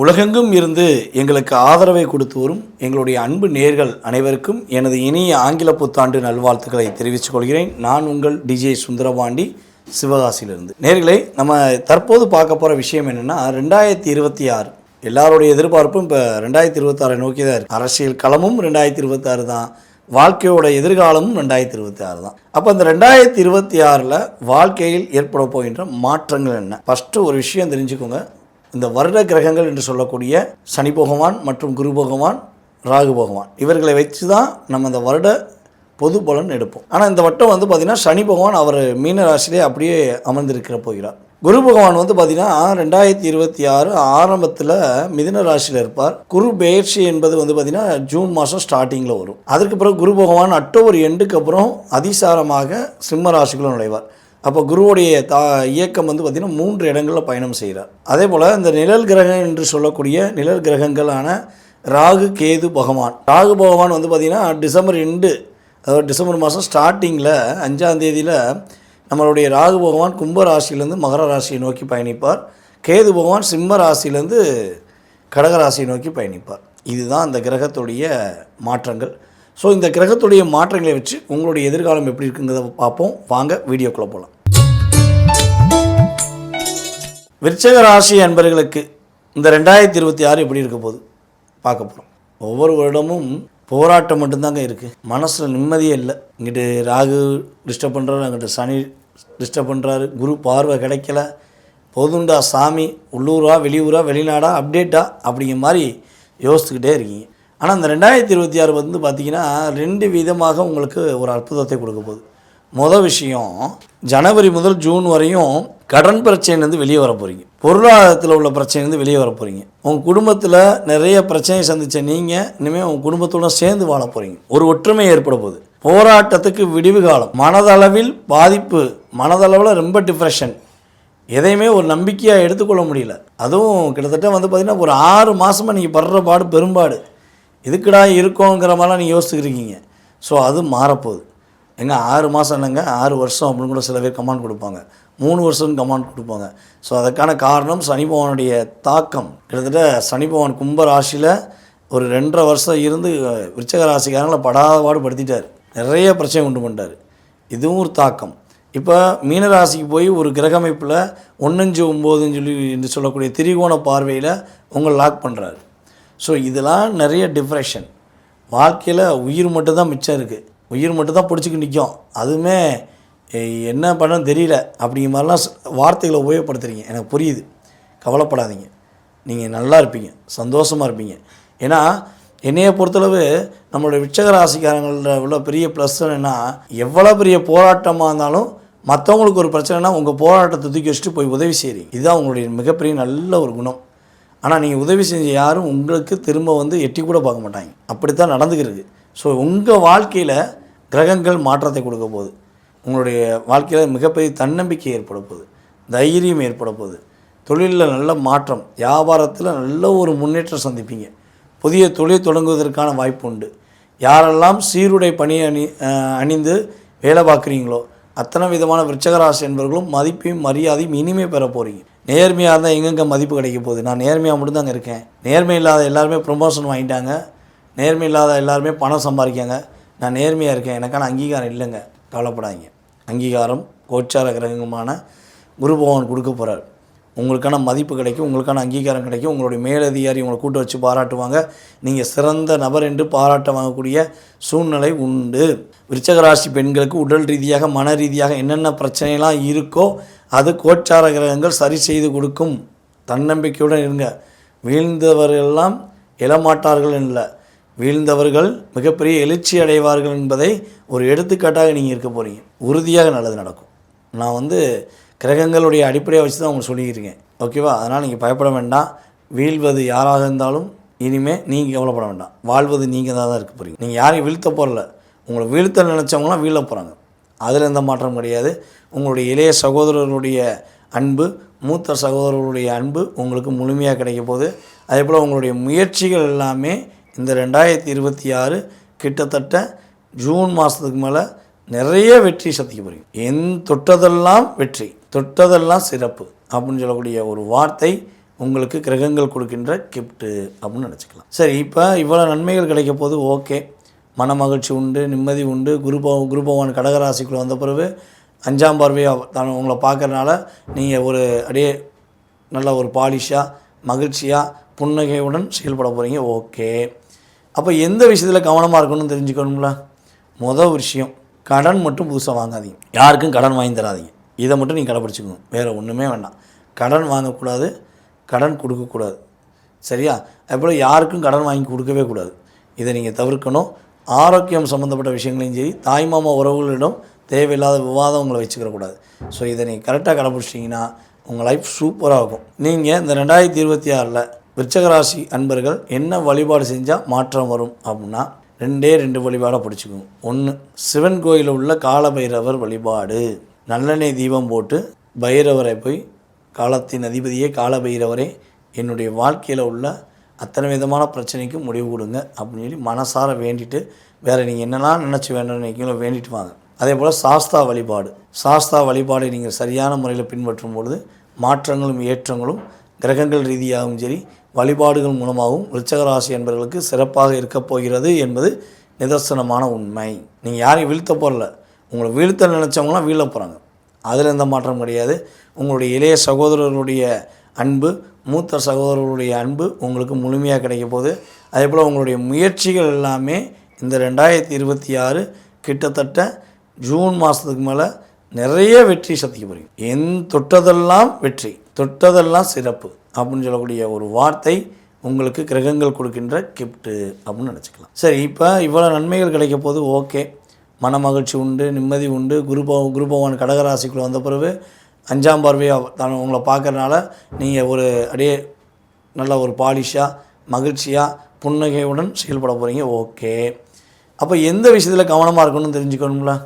உலகெங்கும் இருந்து எங்களுக்கு ஆதரவை கொடுத்து வரும் எங்களுடைய அன்பு நேர்கள் அனைவருக்கும் எனது இனிய ஆங்கில புத்தாண்டு நல்வாழ்த்துக்களை தெரிவித்துக் கொள்கிறேன். நான் உங்கள் டிஜே சுந்தரபாண்டி சிவகாசியிலிருந்து. நேர்களை நம்ம தற்போது பார்க்க போகிற விஷயம் என்னென்னா ரெண்டாயிரத்தி இருபத்தி ஆறு. எல்லாருடைய எதிர்பார்ப்பும் இப்போ ரெண்டாயிரத்தி இருபத்தாறை நோக்கி தான் இருக்குது அரசியல் களமும் ரெண்டாயிரத்தி இருபத்தாறு தான். வாழ்க்கையோட எதிர்காலமும் ரெண்டாயிரத்தி இருபத்தி ஆறு தான். அப்போ இந்த ரெண்டாயிரத்தி இருபத்தி ஆறில் வாழ்க்கையில் ஏற்பட போகின்ற மாற்றங்கள் என்ன? ஃபஸ்ட்டு ஒரு விஷயம் தெரிஞ்சுக்கோங்க. இந்த வருட கிரகங்கள் என்று சொல்லக்கூடிய சனி பகவான் மற்றும் குரு பகவான் ராகு பகவான். இவர்களை வச்சு தான் நம்ம இந்த வருட பொது பலன் எடுப்போம். ஆனால் இந்த வட்டம் வந்து பார்த்திங்கன்னா சனி பகவான் அவர் மீன ராசியிலே அப்படியே அமர்ந்திருக்கிற போகிறார். குரு பகவான் வந்து பார்த்திங்கன்னா ரெண்டாயிரத்தி இருபத்தி ஆறு ஆரம்பத்தில் மிதின ராசியில் இருப்பார். குரு பெயர்ச்சி என்பது வந்து பார்த்திங்கன்னா ஜூன் மாதம் ஸ்டார்டிங்கில் வரும். அதற்கு பிறகு குரு பகவான் அக்டோபர் எண்டுக்கு அப்புறம் அதிசாரமாக சிம்ம ராசிக்குள்ள நுழைவார். அப்போ குருவுடைய தா இயக்கம் வந்து பார்த்திங்கன்னா மூன்று இடங்களில் பயணம் செய்கிறார். அதே போல் இந்த நிழல் கிரகம் என்று சொல்லக்கூடிய நிழல் கிரகங்களான ராகு கேது பகவான். ராகு பகவான் வந்து பார்த்திங்கன்னா டிசம்பர் ரெண்டு அதாவது டிசம்பர் மாதம் ஸ்டார்டிங்கில் அஞ்சாம் தேதியில் நம்மளுடைய ராகு பகவான் கும்ப ராசியிலேருந்து மகர ராசியை நோக்கி பயணிப்பார். கேது பகவான் சிம்ம ராசியிலேருந்து கடக ராசியை நோக்கி பயணிப்பார். இதுதான் அந்த கிரகத்துடைய மாற்றங்கள். ஸோ இந்த கிரகத்துடைய மாற்றங்களை வச்சு உங்களுடைய எதிர்காலம் எப்படி இருக்குங்கிறத பார்ப்போம். வாங்க வீடியோக்குள்ளே போகலாம் விருச்சக ராசி அன்பர்களுக்கு இந்த ரெண்டாயிரத்தி இருபத்தி ஆறு எப்படி இருக்க போகுது? பார்க்க போகிறோம் ஒவ்வொரு வருடமும் போராட்டம் மட்டும்தாங்க இருக்குது மனசில் நிம்மதியே இல்லை. இங்கிட்டு ராகு டிஸ்டர்ப் பண்ணுறாரு அங்கிட்டு சனி டிஸ்டர்ப் பண்ணுறாரு குரு பார்வை கிடைக்கல. போதுண்டா சாமி உள்ளூரா வெளியூரா வெளிநாடா அப்டேட்டா அப்படிங்கிற மாதிரி யோசிச்சுக்கிட்டே இருக்கீங்க. ஆனால் இந்த ரெண்டாயிரத்தி இருபத்தி ஆறு வந்து பார்த்திங்கன்னா ரெண்டு விதமாக உங்களுக்கு ஒரு அற்புதத்தை கொடுக்க போகுது. மொதல் விஷயம் ஜனவரி முதல் ஜூன் வரையும் கடன் பிரச்சனைலேருந்து வெளியே வர போகிறீங்க பொருளாதாரத்தில் உள்ள பிரச்சனைலேருந்து வெளியே வர போகிறீங்க உங்கள் குடும்பத்தில் நிறைய பிரச்சனையை சந்தித்த நீங்கள் இனிமேல் உங்கள் குடும்பத்தோட சேர்ந்து வாழ போகிறீங்க ஒரு ஒற்றுமை ஏற்பட போகுது. போராட்டத்துக்கு விடிவு காலம். மனதளவில் பாதிப்பு மனதளவில் ரொம்ப டிப்ரெஷன் எதையுமே ஒரு நம்பிக்கையாக எடுத்துக்கொள்ள முடியல. அதுவும் கிட்டத்தட்ட வந்து பார்த்திங்கன்னா ஒரு ஆறு மாதமாக நீங்கள் படுற பாடு பெரும்பாடு. இதுக்குடா இருக்கோங்கிற மாதிரிலாம் நீங்கள் யோசிச்சுருக்கீங்க ஸோ அது மாறப்போகுது. எங்க ஆறு மாதம் இல்லைங்க ஆறு வருஷம் அப்படின்னு கூட சில பேர் கமாண்ட் கொடுப்பாங்க. மூணு வருஷம் கமாண்ட் கொடுப்பாங்க. ஸோ அதற்கான காரணம் சனி பகவானுடைய தாக்கம். கிட்டத்தட்ட சனி பகவான் கும்ப ராசியில் ஒரு ரெண்டரை வருஷம் இருந்து விருச்சக ராசிக்காரங்களை படாத படுத்திட்டார். நிறைய பிரச்சனை உண்டு பண்ணிட்டார். இதுவும் ஒரு தாக்கம். இப்போ மீனராசிக்கு போய் ஒரு கிரக அமைப்பில் ஒம்போதுன்னு சொல்லி என்று சொல்லக்கூடிய திரிகோண பார்வையில் உங்களை லாக் பண்ணுறாரு ஸோ இதெல்லாம் நிறைய டிப்ரெஷன் வாழ்க்கையில் உயிர் மட்டும்தான் மிச்சம் இருக்குது உயிர் மட்டும்தான் பிடிச்சிக்கு நிற்கும் அதுவுமே என்ன பண்ணன்னு தெரியல. அப்படிங்கிற மாதிரிலாம் வார்த்தைகளை உபயோகப்படுத்துறீங்க. எனக்கு புரியுது. கவலைப்படாதீங்க. நீங்கள் நல்லா இருப்பீங்க. சந்தோஷமாக இருப்பீங்க. ஏன்னா என்னையை பொறுத்தளவு நம்மளுடைய விச்சக ராசிக்காரங்கள உள்ள பெரிய ப்ளஸ் என்னென்னா எவ்வளோ பெரிய போராட்டமாக இருந்தாலும் மற்றவங்களுக்கு ஒரு பிரச்சனைனா உங்கள் போராட்டத்தை தூக்கி வச்சுட்டு போய் உதவி செய்கிறீங்க இதுதான் உங்களுடைய மிகப்பெரிய நல்ல ஒரு குணம். ஆனால் நீங்கள் உதவி செஞ்ச யாரும் உங்களுக்கு திரும்ப வந்து எட்டி கூட பார்க்க மாட்டாங்க. அப்படி தான் நடந்துக்கிறது. ஸோ உங்கள் வாழ்க்கையில் கிரகங்கள் மாற்றத்தை கொடுக்க போகுது. உங்களுடைய வாழ்க்கையில் மிகப்பெரிய தன்னம்பிக்கை ஏற்பட போகுது. தைரியம் ஏற்பட போகுது. தொழிலில் நல்ல மாற்றம் வியாபாரத்தில் நல்ல ஒரு முன்னேற்றம் சந்திப்பீங்க. புதிய தொழில் தொடங்குவதற்கான வாய்ப்பு உண்டு. யாரெல்லாம் சீருடை பணி அணி அணிந்து வேலை பார்க்குறீங்களோ அத்தனை விதமான விருச்சகராசி என்பவர்களும் மதிப்பையும் மரியாதையும் இனிமே பெற போகிறீங்க நேர்மையாக இருந்தால் எங்கெங்கே மதிப்பு கிடைக்க போகுது? நான் நேர்மையாக மட்டும்தாங்க இருக்கேன். நேர்மை இல்லாத எல்லாருமே ப்ரொமோஷன் வாங்கிட்டாங்க. நேர்மை இல்லாத எல்லாருமே பணம் சம்பாதிக்காங்க. நான் நேர்மையாக இருக்கேன். எனக்கான அங்கீகாரம் இல்லைங்க. கவலைப்படாதீங்க. அங்கீகாரம் கோச்சார கிரகமான குரு பகவான் கொடுக்க போகிறார் உங்களுக்கான மதிப்பு கிடைக்கும் உங்களுக்கான அங்கீகாரம் கிடைக்கும் உங்களுடைய மேலதிகாரி உங்களை கூட்ட வச்சு பாராட்டுவாங்க. நீங்கள் சிறந்த நபர் என்று பாராட்ட வாங்கக்கூடிய சூழ்நிலை உண்டு. விருச்சகராசி பெண்களுக்கு உடல் ரீதியாக மன ரீதியாக என்னென்ன பிரச்சனைலாம் இருக்கோ அது கோச்சார கிரகங்கள் சரி செய்து கொடுக்கும். தன்னம்பிக்கையுடன் இருங்க. வீழ்ந்தவரெல்லாம் எழமாட்டார்கள் இல்லை வீழ்ந்தவர்கள் மிகப்பெரிய எழுச்சி அடைவார்கள் என்பதை ஒரு எடுத்துக்காட்டாக நீங்கள் இருக்க போகிறீங்க உறுதியாக நல்லது நடக்கும். நான் வந்து கிரகங்களுடைய அடிப்படையை வச்சு தான் உங்களுக்கு சொல்லிக்கிறீங்க ஓகேவா? அதனால் நீங்கள் பயப்பட வேண்டாம். வீழ்வது யாராக இருந்தாலும் இனிமேல் நீங்கள் கவலைப்பட வேண்டாம். வாழ்வது நீங்கள் தான் தான் இருக்க போகிறீங்க நீங்கள் யாரையும் வீழ்த்த போகிறல உங்களை வீழ்த்த நினச்சவங்களாம் வீழ போகிறாங்க அதில் எந்த மாற்றம் கிடையாது. உங்களுடைய இளைய சகோதரருடைய அன்பு மூத்த சகோதரருடைய அன்பு உங்களுக்கு முழுமையாக கிடைக்க போகுது. அதே போல் உங்களுடைய முயற்சிகள் எல்லாமே இந்த ரெண்டாயிரத்தி இருபத்தி ஆறு கிட்டத்தட்ட ஜூன் மாதத்துக்கு மேலே நிறைய வெற்றி சந்திக்க போகிறீங்க என் தொட்டதெல்லாம் வெற்றி. தொட்டதெல்லாம் சிறப்பு அப்படின்னு சொல்லக்கூடிய ஒரு வார்த்தை உங்களுக்கு கிரகங்கள் கொடுக்கின்ற கிஃப்ட்டு அப்படின்னு நினச்சிக்கலாம். சரி இப்போ இவ்வளோ நன்மைகள் கிடைக்க போது ஓகே. மன மகிழ்ச்சி உண்டு நிம்மதி உண்டு. குரு பவ குரு பகவான் கடகராசிக்குள்ளே வந்த பிறகு அஞ்சாம் பார்வையாக தான் உங்களை பார்க்கறனால நீங்கள் ஒரு அப்படியே நல்ல ஒரு பாலிஷாக மகிழ்ச்சியாக புன்னகையுடன் செயல்பட போகிறீங்க ஓகே. அப்போ எந்த விஷயத்தில் கவனமாக இருக்கணும்னு தெரிஞ்சுக்கணுங்களா மொதல் விஷயம் கடன் மட்டும் புதுசாக வாங்காதீங்க. யாருக்கும் கடன் வாங்கி தராதீங்க. இதை மட்டும் நீங்கள் கடைப்பிடிச்சிக்கணும். வேறு ஒன்றுமே வேண்டாம். கடன் வாங்கக்கூடாது கடன் கொடுக்கக்கூடாது. சரியா? அதுபோல் யாருக்கும் கடன் வாங்கி கொடுக்கவே கூடாது. இதை நீங்கள் தவிர்க்கணும். ஆரோக்கியம் சம்மந்தப்பட்ட விஷயங்களையும் சரி தாய்மாமா உறவுகளிடம் தேவையில்லாத விவாதம் உங்களை வச்சுக்கிறக்கூடாது ஸோ இதை நீங்கள் கரெக்டாக கடைப்பிடிச்சிட்டிங்கன்னா உங்கள் லைஃப் சூப்பராக இருக்கும். நீங்கள் இந்த ரெண்டாயிரத்தி இருபத்தி ஆறில் விருச்சகராசி அன்பர்கள் என்ன வழிபாடு செஞ்சால் மாற்றம் வரும் அப்படின்னா ரெண்டே ரெண்டு வழிபாடாக பிடிச்சிக்கோங்க. ஒன்று சிவன் கோயிலில் உள்ள காலபைரவர் வழிபாடு. நல்லெண்ணெய் தீபம் போட்டு பைரவரை போய் காலத்தின் அதிபதியே காலபைரவரே என்னுடைய வாழ்க்கையில் உள்ள அத்தனை விதமான பிரச்சனைக்கு முடிவு கொடுங்க அப்படின்னு சொல்லி மனசார வேண்டிட்டு வேறு நீங்கள் என்னெல்லாம் நினச்சி வேண்டும்னு நினைக்கிறீங்களோ வேண்டிட்டு வாங்க. அதே போல் சாஸ்தா வழிபாடு. சாஸ்தா வழிபாடை நீங்கள் சரியான முறையில் பின்பற்றும் பொழுது மாற்றங்களும் ஏற்றங்களும் கிரகங்கள் ரீதியாகவும் சரி வழிபாடுகள் மூலமாகவும் விருச்சகராசி என்பவர்களுக்கு சிறப்பாக இருக்கப் போகிறது என்பது நிதர்சனமான உண்மை. நீங்கள் யாரையும் வீழ்த்த போகல உங்களை வீழ்த்த நினச்சவங்களாம் வீழ போகிறாங்க அதில் எந்த மாற்றம் கிடையாது. உங்களுடைய இளைய சகோதரர்களுடைய அன்பு மூத்த சகோதரர்களுடைய அன்பு உங்களுக்கு முழுமையாக கிடைக்க போகுது. அதே போல் உங்களுடைய முயற்சிகள் எல்லாமே இந்த ரெண்டாயிரத்தி இருபத்தி ஆறு கிட்டத்தட்ட ஜூன் மாதத்துக்கு மேலே நிறைய வெற்றி சந்திக்க போகிறீங்க என் தொட்டதெல்லாம் வெற்றி தொட்டதெல்லாம் சிறப்பு அப்படின்னு சொல்லக்கூடிய ஒரு வார்த்தை உங்களுக்கு கிரகங்கள் கொடுக்கின்ற கிஃப்ட்டு அப்படின்னு நினச்சிக்கலாம். சரி இப்போ இவ்வளோ நன்மைகள் கிடைக்க போது ஓகே. மன மகிழ்ச்சி உண்டு நிம்மதி உண்டு. குரு பவ குரு பகவான் கடகராசிக்குள்ளே வந்த பிறகு அஞ்சாம் பார்வையாக தான் உங்களை பார்க்குறனால நீங்கள் ஒரு அப்படியே நல்ல ஒரு பாலிஷாக மகிழ்ச்சியாக புன்னகையுடன் செயல்பட போகிறீங்க ஓகே. அப்போ எந்த விஷயத்தில் கவனமாக இருக்கணும்னு தெரிஞ்சுக்கணுங்களா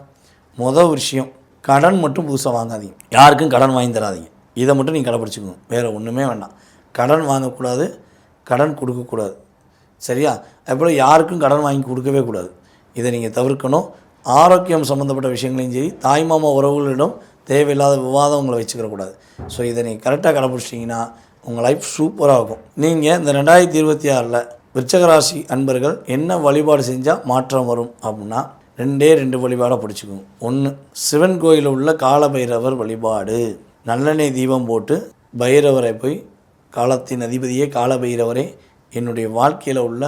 மொதல் விஷயம் கடன் மட்டும் புதுசாக வாங்காதீங்க. யாருக்கும் கடன் வாங்கி தராதீங்க. இதை மட்டும் நீங்கள் கடைப்பிடிச்சிக்கணும். வேறு ஒன்றுமே வேண்டாம். கடன் வாங்கக்கூடாது கடன் கொடுக்கக்கூடாது. சரியா? அதுபோல் யாருக்கும் கடன் வாங்கி கொடுக்கவே கூடாது. இதை நீங்கள் தவிர்க்கணும். ஆரோக்கியம் சம்மந்தப்பட்ட விஷயங்களையும் சரி தாய்மாமா உறவுகளிடம் தேவையில்லாத விவாதம் உங்களை வச்சுக்கிறக்கூடாது ஸோ இதை நீங்கள் கரெக்டாக கடைப்பிடிச்சிட்டிங்கன்னா உங்கள் லைஃப் சூப்பராக இருக்கும். நீங்கள் இந்த ரெண்டாயிரத்தி இருபத்தி ஆறில் விருச்சகராசி அன்பர்கள் என்ன வழிபாடு செஞ்சால் மாற்றம் வரும் அப்படின்னா ரெண்டே ரெண்டு வழிபாடாக பிடிச்சிக்கோங்க. ஒன்று சிவன் கோயிலில் உள்ள காலபைரவர் வழிபாடு. நல்லெண்ணெய் தீபம் போட்டு பைரவரை போய் காலத்தின் அதிபதியே காலபைரவரே என்னுடைய வாழ்க்கையில் உள்ள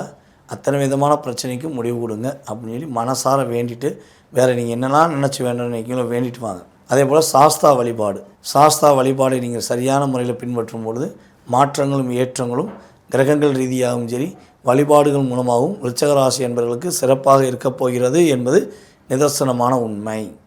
அத்தனை விதமான பிரச்சனைக்கும் முடிவு கொடுங்க அப்படின்னு சொல்லி மனசார வேண்டிட்டு வேறு நீங்கள் என்னெல்லாம் நினச்சி வேணும்னு நினைக்கிறீங்களோ வேண்டிட்டு வாங்க. அதே போல் சாஸ்தா வழிபாடு. சாஸ்தா வழிபாடை நீங்கள் சரியான முறையில் பின்பற்றும் பொழுது மாற்றங்களும் ஏற்றங்களும் கிரகங்கள் ரீதியாகவும் சரி வழிபாடுகள் மூலமாகவும் விருச்சகராசி என்பவர்களுக்கு சிறப்பாக இருக்கப் போகிறது என்பது நிதர்சனமான உண்மை.